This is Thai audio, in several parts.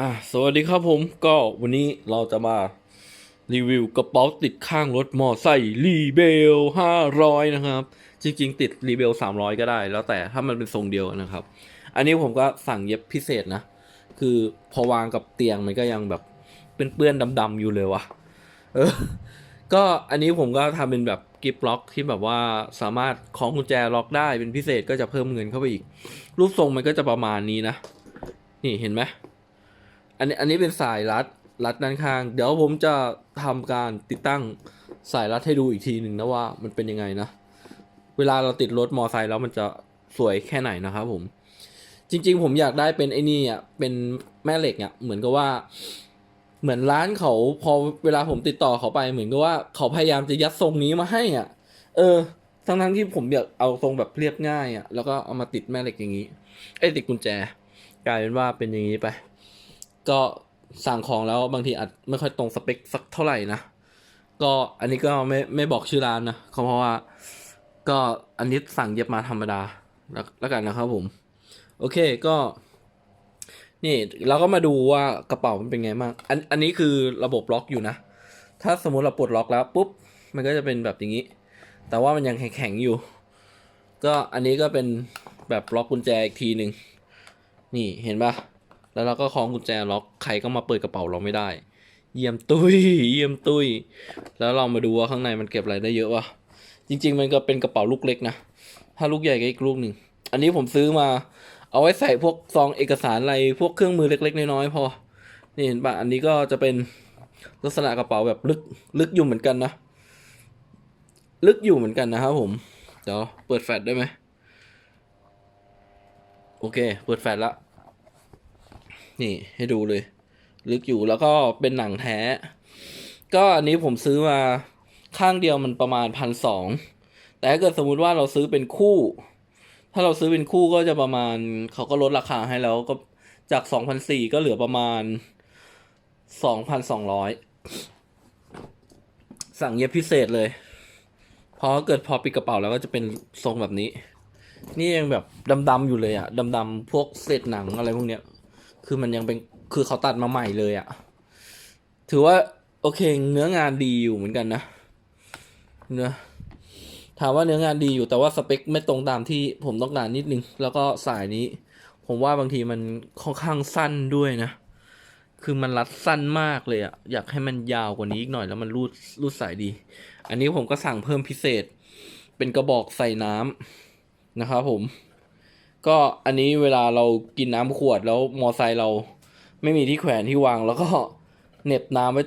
อะสวัสดีครับผมก็วันนี้เราจะมารีวิวกระเป๋าติดข้างรถมอไซค์รีเบล500นะครับ จริง ๆ ติดรีเบล300ก็ได้ แล้วแต่ถ้ามันเป็นทรงเดียวนะครับ อันนี้ผมก็สั่งเย็บพิเศษนะ คือพอวางกับเตียงมันก็ยังแบบเป็นเปื้อนดำๆอยู่เลยวะเออก็อันนี้ผมก็ทำเป็นแบบกิฟต์ล็อกที่แบบว่าสามารถคล้องกุญแจล็อกได้เป็นพิเศษก็จะเพิ่มเงินเข้าไปอีก รูปทรงมันก็จะประมาณนี้นะ นี่เห็นไหม อันนี้อันนี้เป็นสายรัดรัดด้านข้าง เดี๋ยวผมจะทำการติดตั้งสายรัดให้ดูอีกทีหนึ่งนะว่ามันเป็นยังไงนะ เวลาเราติดรถมอไซค์แล้วมันจะสวยแค่ไหนนะครับผม จริง ๆ ผมอยากได้เป็นไอ้นี่อะเป็นแม่เหล็กอะเหมือนกับว่า เหมือนร้านเขาพอเวลาผมติดต่อเขาไป เหมือนกับว่าเขาพยายามจะยัดทรงนี้มาให้อะ เออ ทั้งทั้งที่ผมอยากเอาทรงแบบเรียบง่ายอะแล้วก็เอามาติดแม่เหล็กอย่างนี้ไอ้ติดกุญแจ กลายเป็นว่าเป็นอย่างนี้ไป ก็สั่งของแล้วบางทีอาจไม่ค่อยตรงสเปคสักเท่าไหร่นะ ก็อันนี้ก็ไม่ไม่บอกชื่อร้านนะเพราะว่า ก็อันนี้สั่งเย็บมาธรรมดาแล้วกันนะครับผม โอเคก็ นี่เราก็มาดูว่ากระเป๋ามันเป็นไงบ้างอันอันนี้คือระบบล็อกอยู่นะ ถ้าสมมติเราปลดล็อกแล้วปุ๊บมันก็จะเป็นแบบอย่างนี้ แต่ว่ามันยังแข็งๆอยู่ ก็อันนี้ก็เป็นแบบล็อกกุญแจอีกทีหนึ่งนี่เห็นปะ แล้วเราก็คล้องกุญแจล็อกใครก็มาเปิดกระเป๋าเราไม่ได้ เยี่ยมตุ้ย เยี่ยมตุ้ย แล้วเรามาดูว่าข้างในมันเก็บอะไรได้เยอะวะจริง ๆ มันก็เป็นกระเป๋าลูกเล็กนะถ้าลูกใหญ่ก็อีกลูกหนึ่งอันนี้ผมซื้อมา เอาไว้ใส่พวกซองเอกสารอะไรพวกเครื่องมือเล็ก ๆ น้อยๆพอ นี่เห็นปะอันนี้ก็จะเป็นลักษณะกระเป๋าแบบลึกลึกอยู่เหมือนกันนะ ลึกอยู่เหมือนกันนะครับผม เดี๋ยวเปิดแฟลชได้ไหมโอเค เปิดแฟลชละ นี่ให้ดูเลย ลึกอยู่แล้วก็เป็นหนังแท้ ก็อันนี้ผมซื้อมาข้างเดียวมันประมาณพันสองแต่ถ้าเกิดสมมุติว่าเราซื้อเป็นคู่ ถ้าเราซื้อเป็นคู่ก็จะประมาณเขาก็ลดราคาให้แล้วก็จากสองพันสี่ก็เหลือประมาณสองพันสองร้อยสั่งเย็บพิเศษเลยเพราะเกิดพอปิดกระเป๋าแล้วก็จะเป็นทรงแบบนี้ นี่ยังแบบดำๆอยู่เลยอะดำๆพวกเศษหนังอะไรพวกเนี้ย คือมันยังเป็นคือเขาตัดมาใหม่เลยอะถือว่าโอเคเนื้องานดีอยู่เหมือนกันนะเนื้อถามว่าเนื้องานดีอยู่แต่ว่าสเปคไม่ตรงตามที่ผมต้องการนิดนึง แล้วก็สายนี้ ผมว่าบางทีมันค่อนข้างสั้นด้วยนะ คือมันรัดสั้นมากเลยอะอยากให้มันยาวกว่านี้อีกหน่อยแล้วมันรูดรูดสายดี อันนี้ผมก็สั่งเพิ่มพิเศษ เป็นกระบอกใส่น้ำนะครับผม ก็อันนี้เวลาเรากินน้ำขวดแล้วมอไซค์เราไม่มีที่แขวนที่วาง แล้วก็เน็บน้ำไว้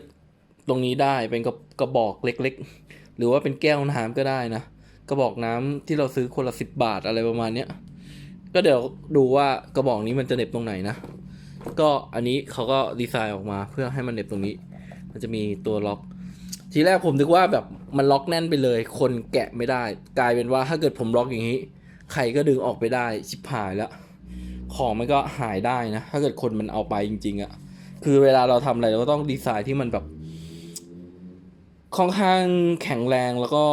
ตรงนี้ได้เป็นกระกระบอกเล็กๆ หรือว่าเป็นแก้วน้ำก็ได้นะกระบอกน้ำที่เราซื้อคนละสิบบาทอะไรประมาณเนี้ยก็เดี๋ยวดูว่ากระบอกนี้มันจะเน็บตรงไหนนะ ก็อันนี้เขาก็ดีไซน์ออกมาเพื่อให้มันเน็บตรงนี้ มันจะมีตัวล็อก ทีแรกผมนึกว่าแบบมันล็อกแน่นไปเลย คนแกะไม่ได้ กลายเป็นว่าถ้าเกิดผมล็อกอย่างนี้ ใครก็ดึงออกไปได้ชิบหายแล้ว ของมันก็หายได้นะ ถ้าเกิดคนมันเอาไปจริง ๆอะ่ะคือเวลาเราทำอะไรเราก็ต้องดีไซน์ที่มันแบบค่อนข้างแข็งแรงแล้วก็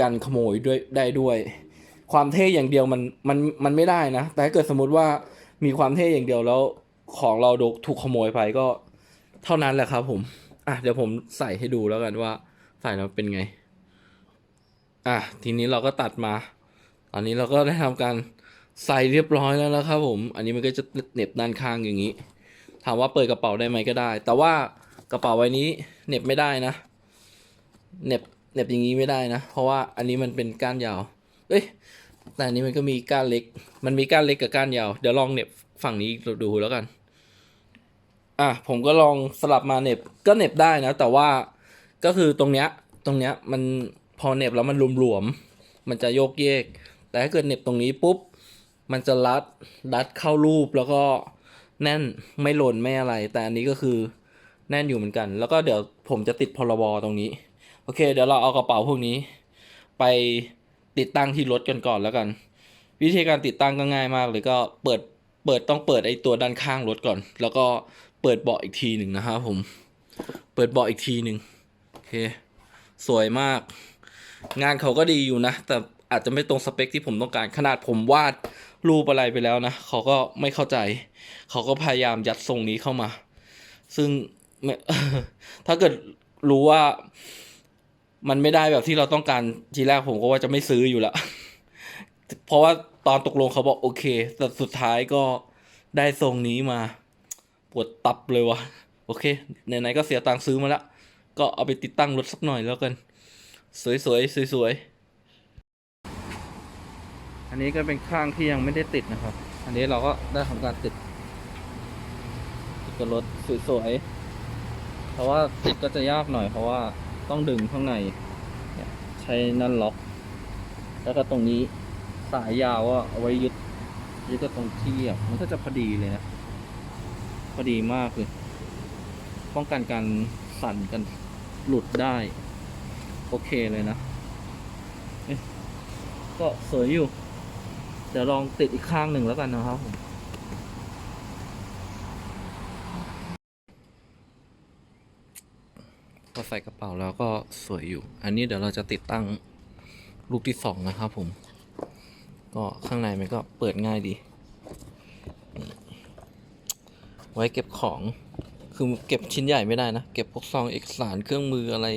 กันขโมยด้วยได้ด้วย ความเท่อย่างเดียวมันมันมันไม่ได้นะ แต่ถ้าเกิดสมมติว่ามีความเท่อย่างเดียวแล้วของเราโดนถูกขโมยไปก็เท่านั้นแหละครับผม อะเดี๋ยวผมใส่ให้ดูแล้วกันว่าใส่แล้วเป็นไง อะทีนี้เราก็ตัดมา ตอนนี้เราก็ได้ทำการใส่เรียบร้อยแล้วนะครับผม อันนี้มันก็จะเน็บด้านข้างอย่างนี้ ถามว่าเปิดกระเป๋าได้ไหมก็ได้ แต่ว่ากระเป๋าใบนี้เน็บไม่ได้นะ เน็บเน็บอย่างนี้ไม่ได้นะ เพราะว่าอันนี้มันเป็นก้านยาว เอ้ย แต่อันนี้มันก็มีก้านเล็ก มันมีก้านเล็กกับก้านยาว เดี๋ยวลองเน็บฝั่งนี้ดูแล้วกัน อะ ผมก็ลองสลับมาเน็บ ก็เน็บได้นะ แต่ว่าก็คือตรงเนี้ย ตรงเนี้ยมันพอเน็บแล้วมันหลวมๆ มันจะโยกเยก แต่ถ้าเกิดเน็บตรงนี้ปุ๊บ มันจะรัดรัดเข้ารูปแล้วก็แน่นไม่หล่นไม่อะไร แต่อันนี้ก็คือแน่นอยู่เหมือนกัน แล้วก็เดี๋ยวผมจะติดพรบตรงนี้ โอเค เดี๋ยวเราเอากระเป๋าพวกนี้ ไปติดตั้งที่รถกันก่อนแล้วกัน วิธีการติดตั้งก็ง่ายมากเลยก็เปิดเปิดต้องเปิดไอ้ตัวด้านข้างรถก่อน แล้วก็เปิดเบาะอีกทีหนึ่งนะครับผม เปิดเบาะอีกทีหนึ่งโอเค สวยมาก งานเขาก็ดีอยู่นะ แต่ อาจจะไม่ตรงสเปคที่ผมต้องการขนาดผมวาดรูปอะไรไปแล้วนะเขาก็ไม่เข้าใจ เขาก็พยายามยัดทรงนี้เข้ามา ซึ่งถ้าเกิดรู้ว่ามันไม่ได้แบบที่เราต้องการทีแรกผมก็ว่าจะไม่ซื้ออยู่ล้วเพราะว่าตอนตกลงเขาบอกโอเค แต่สุดท้ายก็ได้ทรงนี้มา ปวดตับเลยวะโอเคไหนๆก็เสียตังค์ซื้อมาแล้วก็เอาไปติดตั้งรถสักหน่อยแล้วกัน สวยๆสวยๆ อันนี้ก็เป็นข้างที่ยังไม่ได้ติดนะครับ อันนี้เราก็ได้ทำการติดติดกับรถสวยๆเพราะว่าติดก็จะยากหน่อย เพราะว่าต้องดึงข้างในใช้นั่นล็อก แล้วก็ตรงนี้สายยาวอะเอาไว้ยึดยึดกับตรงที่อะมันก็จะพอดีเลยนะพอดีมากเลยป้องกันการสั่นกันหลุดได้ โอเคเลยนะก็สวยอยู่ เดี๋ยวลองติดอีกข้างหนึ่งแล้วกันนะครับผมพอใส่กระเป๋าแล้วก็สวยอยู่ อันนี้เดี๋ยวเราจะติดตั้งลูกที่สองนะครับผม ก็ข้างในมันก็เปิดง่ายดี ไว้เก็บของ คือเก็บชิ้นใหญ่ไม่ได้นะ เก็บพวกซองเอกสารเครื่องมืออะไร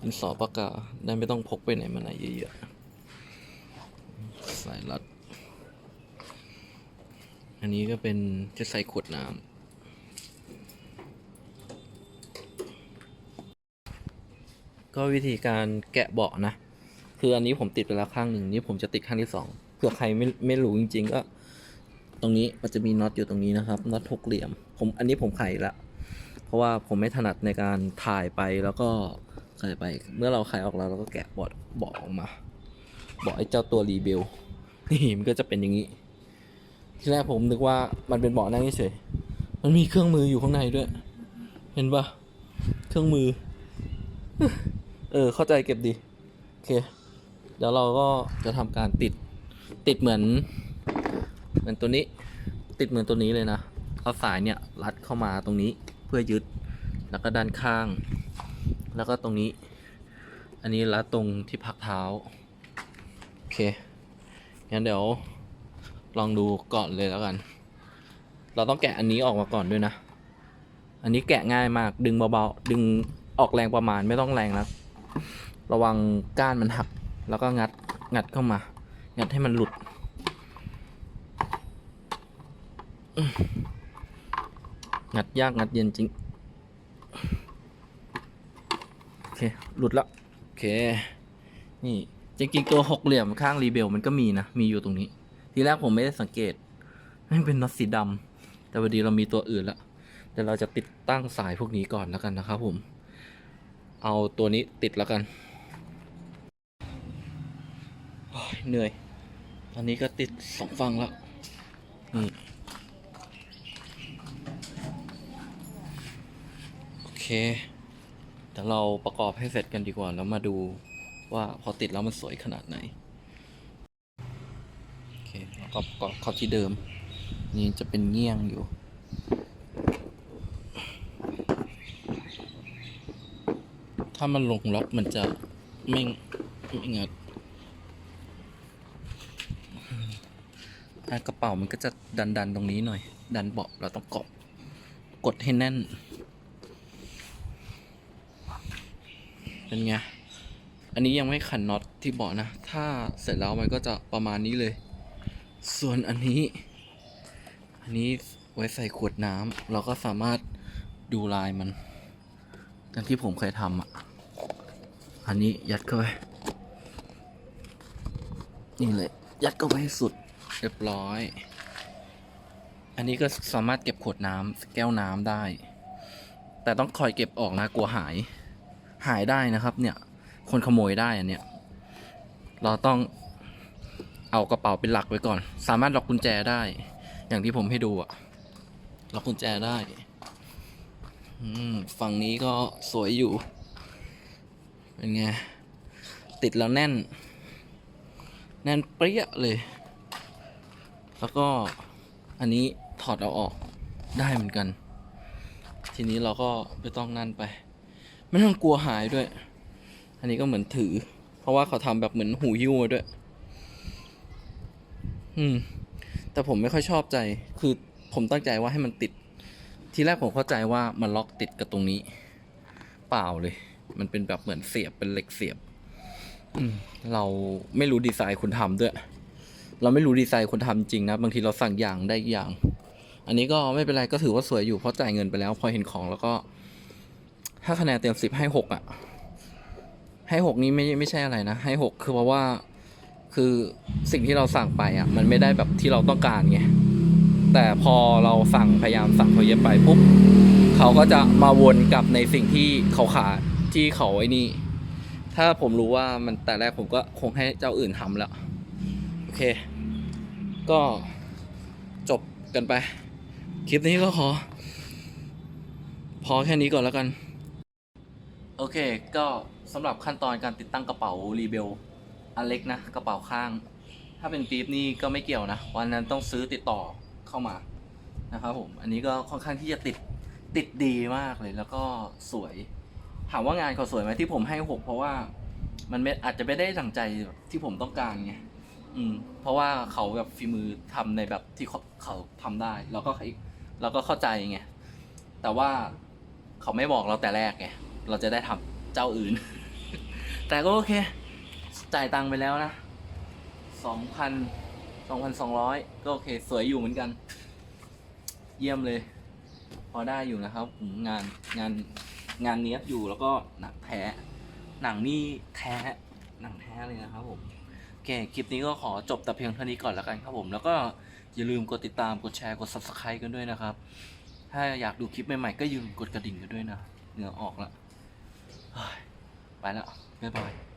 ดินสอปากกาได้ไม่ต้องพกไปไหนมาไหนเยอะๆสายรัด อันนี้ก็เป็นจะใส่ขวดน้ำก็วิธีการแกะเบาะนะ คืออันนี้ผมติดไปแล้วข้างหนึ่งนี่ผมจะติดข้างที่สองเผื่อใครไม่ไม่รู้จริง ๆ ก็ ตรงนี้มันจะมีน็อตอยู่ตรงนี้นะครับน็อตหกเหลี่ยม ผมอันนี้ผมไขละเพราะว่าผมไม่ถนัดในการถ่ายไปแล้วก็ไขไป เมื่อเราไขออกแล้วเราก็แกะเบาะเบาะออกมาเบาะไอ้เจ้าตัวรีเบลนี่มันก็จะเป็นอย่างนี้ ที่แรกผมนึกว่ามันเป็นเบาะนั่งเฉยมันมีเครื่องมืออยู่ข้างในด้วย เห็นปะเครื่องมือ เออ เข้าใจเก็บดี โอเค เดี๋ยวเราก็จะทำการติด ติดเหมือน เหมือนตัวนี้ ติดเหมือนตัวนี้เลยนะ เอาสายเนี่ยรัดเข้ามาตรงนี้เพื่อยึด แล้วก็ด้านข้าง แล้วก็ตรงนี้ อันนี้รัดตรงที่พักเท้า โอเค งั้นเดี๋ยว ลองดูก่อนเลยแล้วกัน เราต้องแกะอันนี้ออกมาก่อนด้วยนะ อันนี้แกะง่ายมาก ดึงเบาๆ ดึงออกแรงประมาณไม่ต้องแรงนะระวังก้านมันหัก แล้วก็งัด งัดเข้ามา งัดให้มันหลุด งัดยากงัดเย็นจริง โอเค หลุดแล้วโอเค นี่จริงๆตัวหกเหลี่ยมข้างรีเบลมันก็มีนะ มีอยู่ตรงนี้ ทีแรกผมไม่ได้สังเกตมันเป็นน็อตสีดำแต่พอดีเรามีตัวอื่นล้วเดี๋ยวเราจะติดตั้งสายพวกนี้ก่อนแล้วกันนะครับผม เอาตัวนี้ติดแล้วกันเหนื่อย ตอนนี้ก็ติดสองฟังแล้วนี่โอเคเดี๋ยวเราประกอบให้เสร็จกันดีกว่า แล้วมาดูว่าพอติดแล้วมันสวยขนาดไหน ก็ประกอบเข้าที่เดิม นี่จะเป็นเงี้ยงอยู่ ถ้ามันลงล็อกมันจะไม่ไม่งัดกระเป๋ามันก็จะดันดันตรงนี้หน่อย ดันเบาะเราต้องเกาะกดให้แน่น เป็นไง อันนี้ยังไม่ขันน็อตที่เบาะนะ ถ้าเสร็จแล้วมันก็จะประมาณนี้เลย ส่วนอันนี้ อันนี้ไว้ใส่ขวดน้ำเราก็สามารถดูลายมันอย่างที่ผมเคยทำอะ อันนี้ยัดเข้าไป นี่เลย ยัดเข้าไปให้สุด เรียบร้อย อันนี้ก็สามารถเก็บขวดน้ำแก้วน้ำได้ แต่ต้องคอยเก็บออกนะกลัวหาย หายได้นะครับ เนี่ย คนขโมยได้อันเนี้ย เราต้อง เอากระเป๋าเป็นหลักไว้ก่อน สามารถล็อกกุญแจได้ อย่างที่ผมให้ดูอะล็อกกุญแจได้ฝั่งนี้ก็สวยอยู่ เป็นไง ติดแล้วแน่น แน่นเปรี้ยเลย แล้วก็อันนี้ถอดเอาออกได้เหมือนกัน ทีนี้เราก็ไม่ต้องนั่นไป ไม่ต้องกลัวหายด้วย อันนี้ก็เหมือนถือ เพราะว่าเขาทำแบบเหมือนหูหิ้วมาด้วย อืม แต่ผมไม่ค่อยชอบใจ คือผมตั้งใจว่าให้มันติด ทีแรกผมเข้าใจว่ามันล็อกติดกับตรงนี้ เปล่าเลย มันเป็นแบบเหมือนเสียบเป็นเหล็กเสียบ อืม เราไม่รู้ดีไซน์คนทำด้วย เราไม่รู้ดีไซน์คนทำจริงนะ บางทีเราสั่งอย่างได้อย่าง อันนี้ก็ไม่เป็นไรก็ถือว่าสวยอยู่เพราะจ่ายเงินไปแล้ว พอเห็นของแล้วก็ ถ้าคะแนนเต็มสิบให้หกอะ ให้หกนี้ไม่ไม่ใช่อะไรนะ ให้หกคือเพราะว่า คือสิ่งที่เราสั่งไปอะ มันไม่ได้แบบที่เราต้องการไงแต่พอเราสั่งพยายามสั่งเขาเย็บไปปุ๊บเขาก็จะมาวนกลับในสิ่งที่เขาขาดที่เขาไอ้นี่ ถ้าผมรู้ว่ามันแต่แรกผมก็คงให้เจ้าอื่นทำแล้ว โอเค ก็จบกันไป คลิปนี้ก็ขอ พอแค่นี้ก่อนแล้วกัน โอเค ก็สำหรับขั้นตอนการติดตั้งกระเป๋ารีเบล อันเล็กนะกระเป๋าข้าง ถ้าเป็นปี๊บนี่ก็ไม่เกี่ยวนะ วันนั้นต้องซื้อติดต่อเข้ามานะครับผมอันนี้ก็ค่อนข้างที่จะติดติดดีมากเลย แล้วก็สวย ถามว่างานเขาสวยไหมที่ผมให้หกเพราะว่ามันไม่อาจจะไม่ได้ดั่งใจที่ผมต้องการไงอืม เพราะว่าเขาแบบฝีมือทำในแบบที่เขาเขาทำได้ แล้วก็เราก็เข้าใจไงแต่ว่าเขาไม่บอกเราแต่แรกไงเราจะได้ทำเจ้าอื่น แต่ก็โอเค จ่ายตังค์ไปแล้วนะสองพันสองพันสองร้อยก็โอเคสวยอยู่เหมือนกัน เยี่ยมเลย พอได้อยู่นะครับอืมงานงานงานเนี้ยบอยู่แล้วก็หนังแท้ หนังนี่แท้หนังแท้เลยนะครับผมโอเคคลิปนี้ก็ขอจบแต่เพียงเท่านี้ก่อนแล้วกันครับผมแล้วก็อย่าลืมกดติดตามกดแชร์กด subscribe กันด้วยนะครับ ถ้าอยากดูคลิปใหม่ๆก็ยืมกดกระดิ่งกันด้วยนะเหงื่อออกล้วเฮ้ยไปแล้วบ๊ายบาย